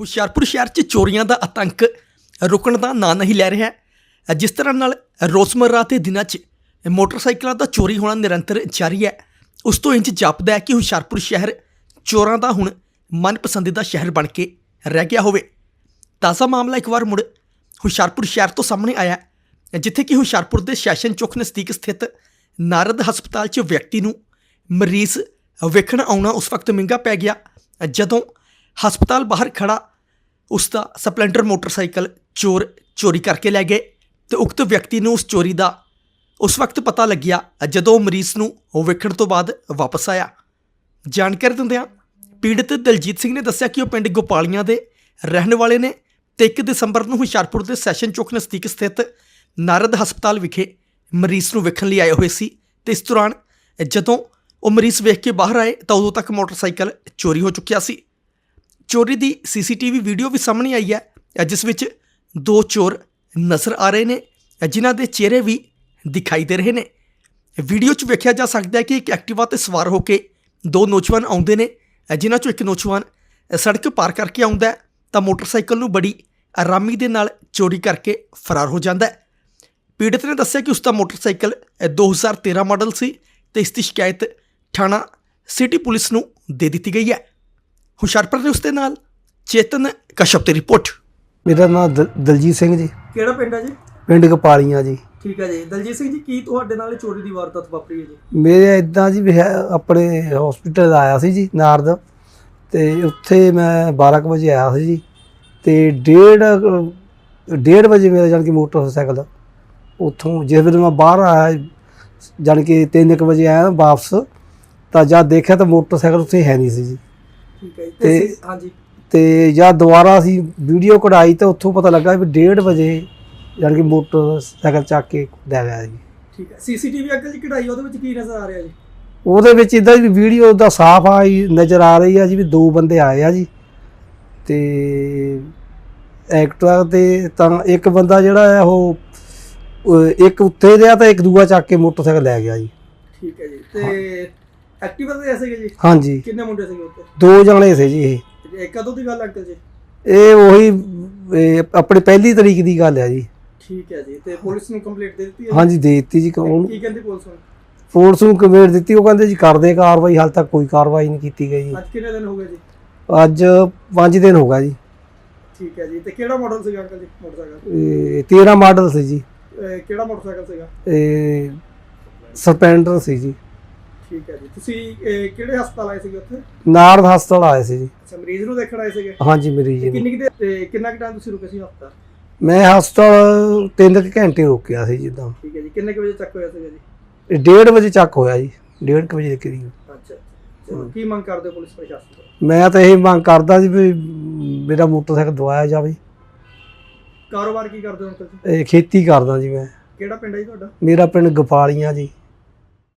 ਹੁਸ਼ਿਆਰਪੁਰ ਸ਼ਹਿਰ 'ਚ ਚੋਰੀਆਂ ਦਾ ਆਤੰਕ ਰੁਕਣ ਦਾ ਨਾਂ ਨਹੀਂ ਲੈ ਰਿਹਾ। ਹੈ ਜਿਸ ਤਰ੍ਹਾਂ ਨਾਲ ਰੋਜ਼ਮਰਰਾ ਦੇ ਦਿਨਾਂ 'ਚ ਮੋਟਰਸਾਈਕਲਾਂ ਦਾ ਚੋਰੀ ਹੋਣਾ ਨਿਰੰਤਰ ਜਾਰੀ ਹੈ। ਉਸ ਤੋਂ ਇੰਜ ਜਾਪਦਾ ਹੈ ਕਿ ਹੁਸ਼ਿਆਰਪੁਰ ਸ਼ਹਿਰ ਚੋਰਾਂ ਦਾ ਹੁਣ ਮਨਪਸੰਦੀਦਾ ਸ਼ਹਿਰ ਬਣ ਕੇ ਰਹਿ ਗਿਆ ਹੋਵੇ। ਤਾਜ਼ਾ ਮਾਮਲਾ ਇੱਕ ਵਾਰ ਮੁੜ ਹੁਸ਼ਿਆਰਪੁਰ ਸ਼ਹਿਰ ਤੋਂ ਸਾਹਮਣੇ ਆਇਆ ਜਿੱਥੇ ਕਿ ਹੁਸ਼ਿਆਰਪੁਰ ਦੇ ਸੈਸ਼ਨ ਚੌਕ ਨਜ਼ਦੀਕ ਸਥਿਤ ਨਾਰਦ ਹਸਪਤਾਲ 'ਚ ਵਿਅਕਤੀ ਨੂੰ ਮਰੀਜ਼ ਵੇਖਣ ਆਉਣਾ ਉਸ ਵਕਤ ਮਹਿੰਗਾ ਪੈ ਗਿਆ। ਜਦੋਂ ਹਸਪਤਾਲ ਬਾਹਰ ਖੜਾ ਉਸ ਦਾ ਸਪਲੈਂਡਰ ਮੋਟਰਸਾਈਕਲ ਚੋਰ ਚੋਰੀ ਕਰਕੇ ਲੈ ਗਏ ਤੇ ਉਕਤ ਵਿਅਕਤੀ ਨੂੰ ਉਸ ਚੋਰੀ ਦਾ ਉਸ ਵਕਤ ਪਤਾ ਲੱਗਿਆ ਜਦੋਂ ਉਹ ਮਰੀਜ਼ ਨੂੰ ਉਹ ਵੇਖਣ ਤੋਂ ਬਾਅਦ ਵਾਪਸ ਆਇਆ। ਜਾਣਕਾਰੀ ਦਿੰਦਿਆਂ ਪੀੜਤ ਦਲਜੀਤ ਸਿੰਘ ਨੇ ਦੱਸਿਆ ਕਿ ਉਹ ਪਿੰਡ ਗੋਪਾਲੀਆਂ ਦੇ ਰਹਿਣ ਵਾਲੇ ਨੇ ਤੇ 1 ਦਸੰਬਰ ਨੂੰ ਹੁਸ਼ਿਆਰਪੁਰ ਦੇ ਸੈਸ਼ਨ ਚੌਕ ਨਜ਼ਦੀਕ ਸਥਿਤ ਨਾਰਦ ਹਸਪਤਾਲ ਵਿਖੇ ਮਰੀਜ਼ ਨੂੰ ਵੇਖਣ ਲਈ ਆਏ ਹੋਏ ਸੀ ਤੇ ਇਸ ਦੌਰਾਨ ਜਦੋਂ ਉਹ ਮਰੀਜ਼ ਵੇਖ ਕੇ ਬਾਹਰ ਆਏ ਤਾਂ ਉਦੋਂ ਤੱਕ ਮੋਟਰਸਾਈਕਲ ਚੋਰੀ ਹੋ ਚੁੱਕਿਆ ਸੀ। ਚੋਰੀ ਦੀ ਸੀਸੀਟੀਵੀ ਵੀਡੀਓ ਵੀ ਸਾਹਮਣੇ ਆਈ ਹੈ। ਜਿਸ ਵਿੱਚ ਦੋ ਚੋਰ ਨਜ਼ਰ ਆ ਰਹੇ ਨੇ ਜਿਨ੍ਹਾਂ ਦੇ ਚਿਹਰੇ ਵੀ ਦਿਖਾਈ ਦੇ ਰਹੇ ਨੇ। ਵੀਡੀਓ 'ਚ ਵੇਖਿਆ ਜਾ ਸਕਦਾ ਹੈ ਕਿ ਇੱਕ ਐਕਟਿਵਾ ਤੇ ਸਵਾਰ ਹੋ ਕੇ ਦੋ ਨੌਜਵਾਨ ਆਉਂਦੇ ਨੇ ਜਿਨ੍ਹਾਂ 'ਚੋਂ ਇੱਕ ਨੌਜਵਾਨ ਸੜਕ ਪਾਰ ਕਰਕੇ ਆਉਂਦਾ ਤਾਂ ਮੋਟਰਸਾਈਕਲ ਨੂੰ ਬੜੀ ਆਰਾਮੀ ਦੇ ਨਾਲ ਚੋਰੀ ਕਰਕੇ ਫਰਾਰ ਹੋ ਜਾਂਦਾ ਹੈ। ਪੀੜਤ ਨੇ ਦੱਸਿਆ ਕਿ ਉਸ ਦਾ ਮੋਟਰਸਾਈਕਲ ਅ, 2013 ਮਾਡਲ ਸੀ ਤੇ ਇਸ ਦੀ ਸ਼ਿਕਾਇਤ ਥਾਣਾ ਸਿਟੀ ਪੁਲਿਸ ਨੂੰ ਦੇ ਦਿੱਤੀ ਗਈ ਹੈ। ਹੁਸ਼ਿਆਰਪੁਰ ਦੇ ਉਸ ਦੇ ਨਾਲ ਚੇਤਨ ਕਸ਼ਪ ਦੀ ਰਿਪੋਰਟ। ਮੇਰਾ ਨਾਮ ਦਲਜੀਤ ਸਿੰਘ ਜੀ। ਕਿਹੜਾ ਪਿੰਡ ਹੈ ਜੀ? ਪਿੰਡ ਕਪਾਲੀਆਂ ਜੀ। ਠੀਕ ਹੈ ਜੀ। ਦਲਜੀਤ ਸਿੰਘ ਜੀ ਕੀ ਤੁਹਾਡੇ ਨਾਲ ਚੋਰੀ ਦੀ ਵਾਰਦਾਤ ਵਾਪਰੀ ਹੈ ਜੀ? ਮੇਰੇ ਇਦਾਂ ਜੀ ਆਪਣੇ ਹਸਪੀਟਲ ਆਇਆ ਸੀ ਜੀ ਨਾਰਦ। ਤੇ ਉੱਥੇ ਮੈਂ 12 ਕੁ ਵਜੇ ਆਇਆ ਸੀ ਜੀ। ਤੇ ਡੇਢ ਕੁ- ਡੇਢ ਵਜੇ ਮੇਰਾ ਜਾਨ ਕਿ ਮੋਟਰਸਾਈਕਲ ਉੱਥੋਂ ਜਿਸ ਵੇਲੇ ਮੈਂ ਬਾਹਰ ਆਇਆ ਜਾਨ ਕਿ 3 ਕੁ ਵਜੇ ਆਇਆ ਵਾਪਸ ਤਾਂ ਜਦ ਦੇਖਿਆ ਤਾਂ ਮੋਟਰਸਾਈਕਲ ਉੱਥੇ ਹੈ ਨਹੀਂ ਸੀ ਜੀ। ਠੀਕ ਹੈ ਜੀ। ਤੇ- ਹਾਂਜੀ। ਤੇ ਜਦ ਦੁਬਾਰਾ ਅਸੀਂ ਵੀਡੀਓ ਕਢਾਈ ਤਾਂ ਉੱਥੋਂ ਪਤਾ ਲੱਗਾ ਵੀ ਡੇਢ ਵਜੇ ਜਾਨ ਕਿ ਮੋਟਰਸਾਈਕਲ ਚੱਕ ਕੇ ਲੈ ਗਿਆ ਜੀ। ਠੀਕ ਹੈ। ਸੀਸੀਟੀਵੀ ਅੱਗੇ ਜੀ ਕਢਾਈ ਉਹਦੇ ਵਿੱਚ ਕੀ ਨਜ਼ਰ ਆ ਰਿਹਾ ਜੀ? ਉਹਦੇ ਵਿੱਚ ਇਦਾਂ ਵੀ ਵੀਡੀਓ ਦਾ ਸਾਫ਼ ਆਈ ਨਜ਼ਰ ਆ ਰਹੀ ਆ ਜੀ ਵੀ ਦੋ ਬੰਦੇ ਆਏ ਆ ਜੀ। ਤੇ ਐਕਟਰਾ ਤੇ ਤਾਂ ਇੱਕ ਬੰਦਾ ਜਿਹੜਾ ਆ ਉਹ ਉਹ ਇੱਕ ਉੱਤੇ ਰਿਹਾ ਤਾਂ ਇੱਕ ਦੂਆ ਚੱਕ ਕੇ ਮੋਟਰਸਾਈਕਲ ਲੈ ਗਿਆ ਜੀ। ਠੀਕ ਹੈ ਜੀ। ਤੇ ਐਕਟਿਵਾ ਤੇ ਐਸੇ ਜੀ? ਹਾਂਜੀ। ਕਿੰਨੇ ਮੁੰਡੇ ਸੀਗੇ ਉੱਤੇ ਦੋ ਜਣੇ ਸੀ ਜੀ ਇਹ। ਇਹ ਕਦੋਂ ਦੀ ਗੱਲ ਅੰਕਲ ਜੀ? ਇਹ ਉਹੀ ਇਹ ਆਪਣੀ ਪਹਿਲੀ ਤਰੀਕ ਦੀ ਗੱਲ ਆ ਜੀ। ਠੀਕ ਹੈ ਜੀ ਤੇ ਪੁਲਿਸ ਨੂੰ ਕੰਪਲੀਟ ਦੇ ਦਿੱਤੀ ਹੈ? ਹਾਂਜੀ ਦੇ ਦਿੱਤੀ ਜੀ। ਉਹਨੂੰ ਕੀ ਕਹਿੰਦੀ ਪੁਲਿਸ ਹੁਣ ਫੋਰਸ ਨੂੰ ਕੰਪਲੇਂਟ ਦਿੱਤੀ ਉਹ ਕਹਿੰਦੇ ਜੀ ਕਰਦੇ ਕਾਰਵਾਈ ਹਾਲ ਤੱਕ ਕੋਈ ਕਾਰਵਾਈ ਨਹੀਂ ਕੀਤੀ ਗਈ ਜੀ। ਅੱਜ ਕਿੰਨੇ ਦਿਨ ਹੋ ਗਏ ਜੀ? ਅੱਜ 5 ਦਿਨ ਹੋ ਗਿਆ ਜੀ। ਠੀਕ ਹੈ ਜੀ ਤੇ ਕਿਹੜਾ ਮਾਡਲ ਸੀਗਾ ਅੰਕਲ ਜੀ ਮੋਟਰਸਾਈਕਲ? ਇਹ 13 ਮਾਡਲ ਸੀ ਜੀ। ਕਿਹੜਾ ਮੋਟਰਸਾਈਕਲ ਸੀਗਾ? ਇਹ ਸਸਪੈਂਡਰ ਸੀ ਜੀ। ਠੀਕ ਹੈ ਜੀ। ਤੁਸੀਂ ਇਹ ਕਿਹੜੇ ਹਸਪਤਾਲ ਆਏ ਸੀਗੇ ਉੱਥੇ? ਨਾਰਦ ਹਸਪਤਾਲ ਆਏ ਸੀ ਜੀ। ਅੱਛਾ ਮਰੀਜ਼ ਨੂੰ ਦੇਖਣ ਆਏ ਸੀਗੇ? ਹਾਂਜੀ ਮਰੀਜ਼ ਨੂੰ। ਕਿੰਨੀ ਕੁ ਦੇਰ ਤੇ ਕਿੰਨਾ ਕੁ ਟਾਈਮ ਤੁਸੀਂ ਰੁਕੇ ਸੀ ਹਸਪਤਾਲ? ਮੈਂ ਹਸਪਤਾਲ ਤਿੰਨ ਕੁ ਘੰਟੇ ਰੁਕਿਆ ਸੀ ਜਿੱਦਾਂ। ਠੀਕ ਹੈ ਜੀ। ਕਿੰਨੇ ਕੁ ਵਜੇ ਚੱਕ ਹੋਇਆ ਸੀਗਾ ਜੀ? ਇਹ ਡੇਢ ਵਜੇ ਚੱਕ ਹੋਇਆ ਜੀ। ਡੇਢ ਕੁ ਵਜੇ ਦੇ ਕਰੀਬ। ਅੱਛਾ ਚਲੋ ਕੀ ਮੰਗ ਕਰਦੇ ਹੋ ਪੁਲਿਸ ਪ੍ਰਸ਼ਾਸਨ ਤੋਂ? ਮੈਂ ਤਾਂ ਇਹ ਮੰਗ ਕਰਦਾ ਸੀ ਵੀ ਮੇਰਾ ਮੋਟਰਸਾਈਕਲ ਦਵਾਇਆ ਜਾਵੇ। ਕਾਰੋਬਾਰ ਕੀ ਕਰਦੇ ਹੋ ਅੰਕਲ ਜੀ ਇਹ ਖੇਤੀ ਕਰਦਾ ਜੀ ਮੈਂ। ਕਿਹੜਾ ਪਿੰਡ ਹੈ ਜੀ ਤੁਹਾਡਾ? ਮੇਰਾ ਪਿੰਡ ਗੋਪਾਲੀਆਂ ਜੀ।